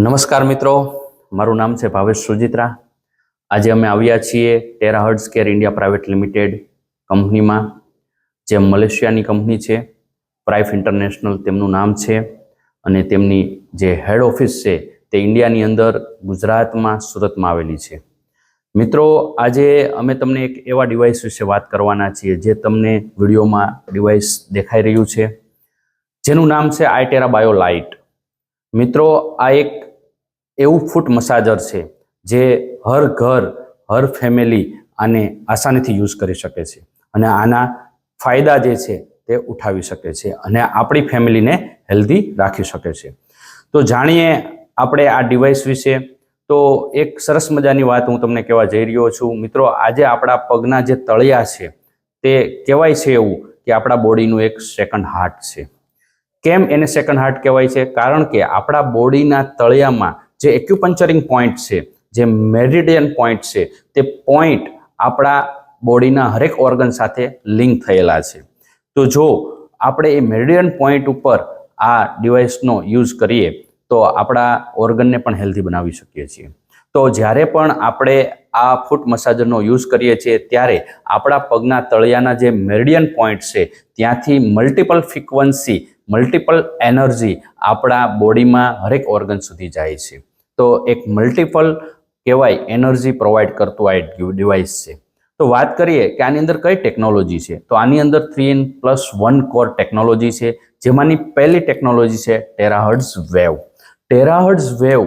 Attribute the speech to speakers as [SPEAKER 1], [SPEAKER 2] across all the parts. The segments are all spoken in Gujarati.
[SPEAKER 1] નમસ્કાર મિત્રો, મારું નામ છે ભાવેશ સુજિત્રા. આજે અમે આવ્યા છીએ Terra Herds Care India Private Limited કંપનીમાં, જે મલેશિયાની કંપની છે, પ્રાઇફ ઇન્ટરનેશનલ તેમનું નામ છે, અને તેમની જે હેડ ઓફિસ છે તે ઇન્ડિયાની અંદર ગુજરાતમાં, સુરતમાં આવેલી છે. મિત્રો, આજે અમે તમને એક એવા ડિવાઇસ વિશે વાત કરવાના છીએ, જે તમને વિડીયોમાં ડિવાઇસ દેખાઈ રહ્યું છે, જેનું નામ છે આઈટેરા બાયો લાઇટ મિત્રો, આ એક એવું ફૂટ મસાજર છે જે હર ઘર, હર ફેમિલી આને આસાનીથી યુઝ કરી શકે છે. અને આના ફાયદા જે છે તે ઉઠાવી શકે છે અને આપણી ફેમિલીને હેલ્ધી રાખી શકે છે. તો જાણીએ આપણે આ ડિવાઇસ વિશે. તો એક સરસ મજાની વાત હું તમને કહેવા જઈ રહ્યો છું. મિત્રો, આજે આપણા પગના જે તળિયા છે તે કહેવાય છે એવું કે આપણા બોડીનું એક સેકન્ડ હાર્ટ છે. કેમ એને સેકન્ડ હાર્ટ કહેવાય છે? કારણ કે આપણા બોડીના તળિયામાં જે એક્યુપંચરિંગ પોઈન્ટ છે, જે મેરિડિયન પોઈન્ટ છે, તે પોઈન્ટ આપણા બોડીના હરેક ઓર્ગન સાથે લિંક થયેલા છે. તો જો આપણે એ મેરિડિયન પોઈન્ટ ઉપર આ ડિવાઇસનો યુઝ કરીએ, તો આપણા ઓર્ગનને પણ હેલ્ધી બનાવી શકીએ છીએ. તો જ્યારે પણ આપણે આ ફૂટ મસાજરનો યુઝ કરીએ છીએ, ત્યારે આપણા પગના તળિયાના જે મેરિડિયન પોઈન્ટ છે, ત્યાંથી મલ્ટિપલ ફ્રિકવન્સી મલ્ટિપલ એનર્જી આપણા બોડીમાં હરેક ઓર્ગન સુધી જાય છે. તો એક મલ્ટિપલ કહેવાય એનર્જી પ્રોવાઈડ કરતું આ ડિવાઇસ છે. તો વાત કરીએ કે આની અંદર કઈ ટેકનોલોજી છે? તો આની અંદર three N plus one core technology છે, જેમાંની પહેલી ટેકનોલોજી છે ટેરાહર્ડ્સ વેવ ટેરાહર્ડ્સ વેવ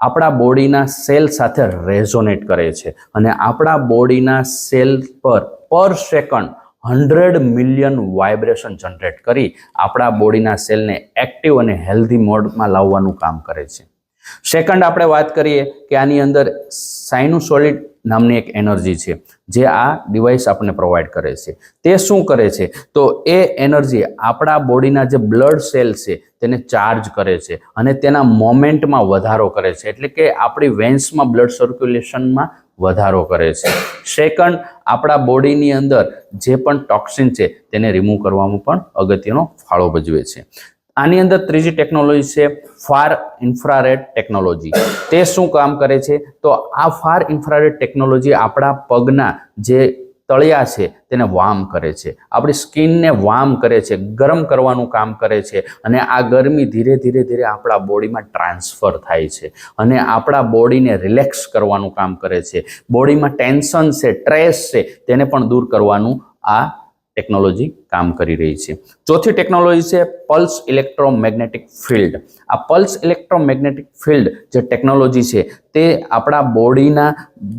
[SPEAKER 1] આપણા બોડીના સેલ સાથે રેઝોનેટ કરે છે અને આપણા બોડીના સેલ પર પર second hundred million vibration generate કરી આપણા બોડીના સેલને એક્ટિવ અને હેલ્ધી મોડમાં લાવવાનું કામ કરે છે. સેકન્ડ આપણે વાત કરીએ કે આની અંદર સાઇનુસોલિડ નામની એક એનર્જી છે, જે આ ડિવાઇસ આપણને પ્રોવાઈડ કરે છે. તે શું કરે છે? તો એ એનર્જી આપણા બોડીના જે બ્લડ સેલ છે, તેને ચાર્જ કરે છે અને તેના મોમેન્ટમાં વધારો કરે છે. એટલે કે આપણી વેન્સમાં બ્લડ સર્ક્યુલેશનમાં વધારો કરે છે. સેકન્ડ આપણા બોડીની અંદર જે પણ ટોક્સિન છે, તેને રિમૂવ કરવામાં પણ અગત્યનો ફાળો ભજવે છે. આની અંદર ત્રીજી ટેકનોલોજી છે ફાર ઇન્ફ્રારેડ ટેકનોલોજી તે શું કામ કરે છે? તો આ ફાર ઇન્ફ્રારેડ ટેકનોલોજી આપણા પગના જે તળિયા છે તેને વાર્મ કરે છે. આપણી સ્કિનને વાર્મ કરે છે, ગરમ કરવાનું કામ કરે છે અને આ ગરમી ધીરે ધીરે ધીરે આપણા બોડીમાં ટ્રાન્સફર થાય છે અને આપણા બોડીને રિલેક્સ કરવાનું કામ કરે છે. બોડીમાં ટેન્શન છે સ્ટ્રેસ છે, તેને પણ દૂર કરવાનું આ ટેકનોલોજી કામ કરી રહી છે. ચોથી ટેકનોલોજી છે પલ્સ ઇલેક્ટ્રોમેગ્નેટિક ફિલ્ડ આ પલ્સ ઇલેક્ટ્રોમેગ્નેટિક ફિલ્ડ જે ટેકનોલોજી છે તે આપણા બોડીના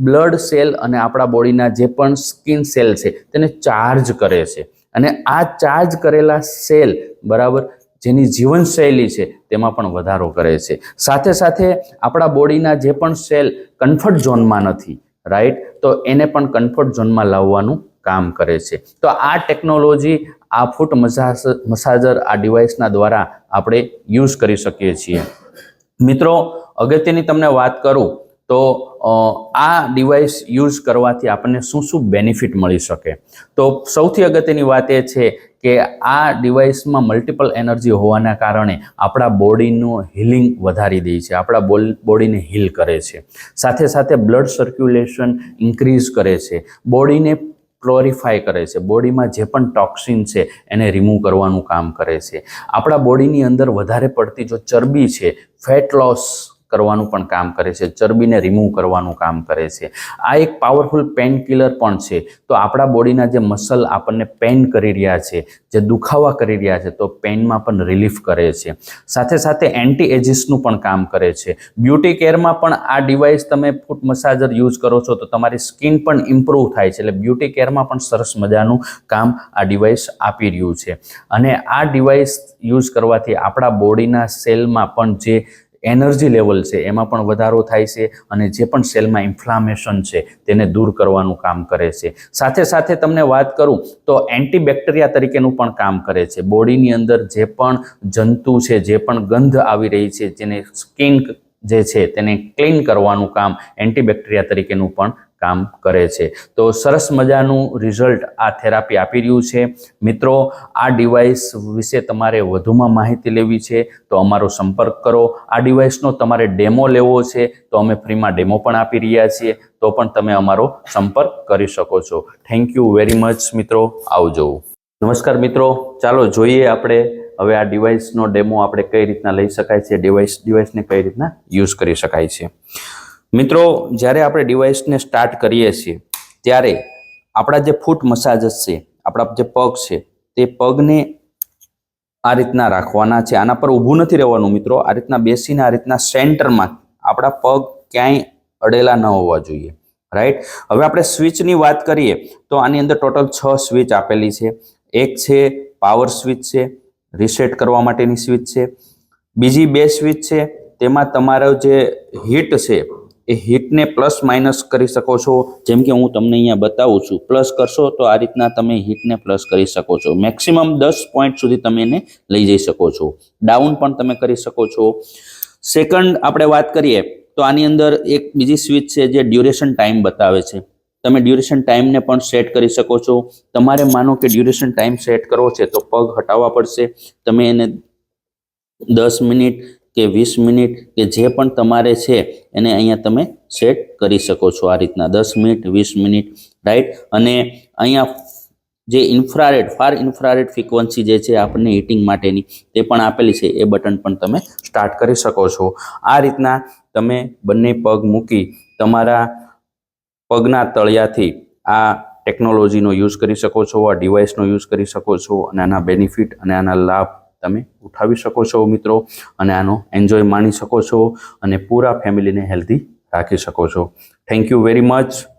[SPEAKER 1] બ્લડ સેલ અને આપણા બોડીના જે પણ સ્કિન સેલ છે તેને ચાર્જ કરે છે. અને આ ચાર્જ કરેલા સેલ બરાબર જેની જીવનશૈલી છે તેમાં પણ વધારો કરે છે. સાથે સાથે આપણા બોડીના જે પણ સેલ કન્ફર્ટ ઝોનમાં નથી રાઈટ તો એને પણ કન્ફર્ટ ઝોનમાં લાવવાનું કામ કરે છે. તો આ ટેકનોલોજી આ ફૂટ મસાજ મસાજર આ ડિવાઇસના દ્વારા આપણે યુઝ કરી શકીએ છીએ. મિત્રો, અગત્યની તમને વાત કરું તો આ ડિવાઇસ યુઝ કરવાથી આપણને શું શું બેનિફિટ મળી શકે? તો સૌથી અગત્યની વાત એ છે કે આ ડિવાઇસમાં મલ્ટિપલ એનર્જી હોવાના કારણે આપણા બોડીનું હિલિંગ વધારી દે છે. આપણા બોડીને હીલ કરે છે. સાથે સાથે બ્લડ સર્ક્યુલેશન ઇન્ક્રીઝ કરે છે. બોડીને ક્લોરિફાય કરે છે. બોડીમાં જે પણ ટોક્સિન છે, એને રિમૂવ કરવાનું કામ કરે છે. આપણા બોડીની અંદર વધારે પડતી જો ચરબી છે ફેટ લોસ કરવાનું પણ કામ કરે છે, ચરબીને રિમૂવ કરવાનું કામ કરે છે. આ એક પાવરફુલ પેન કિલર પણ છે. તો આપણા બોડીના જે મસલ આપણને પેન કરી રહ્યા છે, જે દુખાવા કરી રહ્યા છે, તો પેનમાં પણ રિલીફ કરે છે. સાથે સાથે એન્ટી એજિસનું પણ કામ કરે છે. બ્યુટી કેરમાં પણ આ ડિવાઇસ તમે ફૂટ મસાજર યુઝ કરો છો, તો તમારી સ્કિન પણ ઇમ્પ્રૂવ થાય છે. એટલે બ્યુટી કેરમાં પણ સરસ મજાનું કામ આ ડિવાઇસ આપી રહ્યું છે. અને આ ડિવાઇસ યુઝ કરવાથી આપણા બોડીના સેલમાં પણ જે એનર્જી લેવલ છે, એમાં પણ વધારો થાય છે અને જે પણ સેલમાં ઇન્ફ્લામેશન છે તેને દૂર કરવાનું કામ કરે છે. સાથે સાથે તમને વાત કરું તો એન્ટીબેક્ટેરિયા તરીકેનું પણ કામ કરે છે. બોડીની અંદર જે પણ જંતુ છે, જે પણ ગંધ આવી રહી છે, જેને સ્કિન જે છે તેને ક્લીન કરવાનું કામ એન્ટીબેક્ટેરિયા તરીકેનું પણ કામ કરે છે. તો સરસ મજાનું રિઝલ્ટ આ થેરાપી આપી રહ્યું છે. મિત્રો, આ ડિવાઇસ વિશે તમારે વધુમાં માહિતી લેવી છે, તો અમારો સંપર્ક કરો. આ ડિવાઇસનો તમારે ડેમો લેવો છે, તો અમે ફ્રીમાં ડેમો પણ આપી રહ્યા છીએ, તો પણ તમે અમારો સંપર્ક કરી શકો છો. થેન્ક યુ વેરી મચ મિત્રો. આવજો. નમસ્કાર, મિત્રો. ચાલો, જોઈએ આપણે હવે આ ડિવાઇસનો ડેમો આપણે કઈ રીતના લઈ શકાય છે. ડિવાઇસ ડિવાઇસને કઈ રીતના યુઝ કરી શકાય છે. મિત્રો, જ્યારે આપણે ડિવાઇસને સ્ટાર્ટ કરીએ છીએ, ત્યારે આપણા જે ફૂટ મસાજસ છે, આપણા જે પગ છે, તે પગને આ રીતના રાખવાના છે. આના પર ઊભું નથી રહેવાનું મિત્રો. આ રીતના બેસીને, આ રીતના સેન્ટરમાં આપણા પગ ક્યાંય અડેલા ન હોવા જોઈએ. રાઈટ હવે આપણે સ્વિચની વાત કરીએ, તો આની અંદર ટોટલ છ સ્વિચ આપેલી છે. એક છે પાવર સ્વિચ છે રીસેટ કરવા માટેની સ્વિચ છે. બીજી બે સ્વિચ છે, તેમાં તમારો જે હીટ છે એ હીટને પ્લસ માઇનસ કરી શકો છો. જેમ કે હું તમને અહીંયા બતાવું છું, પ્લસ કરશો તો આ રીતના તમે હીટને પ્લસ કરી શકો છો. મેક્સિમમ દસ પોઈન્ટ સુધી તમે એને લઈ જઈ શકો છો. ડાઉન પણ તમે કરી શકો છો. સેકન્ડ આપણે વાત કરીએ તો આની અંદર એક બીજી સ્વિચ છે જે ડ્યુરેશન ટાઈમ બતાવે છે. તમે ડ્યુરેશન ટાઈમને પણ સેટ કરી શકો છો. તમારે માનો કે ડ્યુરેશન ટાઈમ સેટ કરવો છે તો પગ હટાવવા પડશે. તમે એને દસ મિનિટ કે વીસ મિનિટ કે જે પણ તમારે છે, એને અહીંયા તમે સેટ કરી શકો છો આ રીતના. દસ મિનિટ, વીસ મિનિટ રાઈટ અને અહીંયા જે ઇન્ફ્રારેડ ફાર ઇન્ફ્રારેડ ફ્રિકવન્સી જે છે આપણને હીટિંગ માટેની, તે પણ આપેલી છે. એ બટન પણ તમે સ્ટાર્ટ કરી શકો છો. આ રીતના તમે બંને પગ મૂકી તમારા પગના તળિયાથી આ ટેકનોલોજીનો યુઝ કરી શકો છો, આ ડિવાઇસનો યુઝ કરી શકો છો અને આના બેનિફિટ અને આના લાભ તમે ઉઠાવી શકો છો મિત્રો અને આનો એન્જોય માણી શકો છો અને પૂરા ફેમિલીને હેલ્ધી રાખી શકો છો. Thank you very much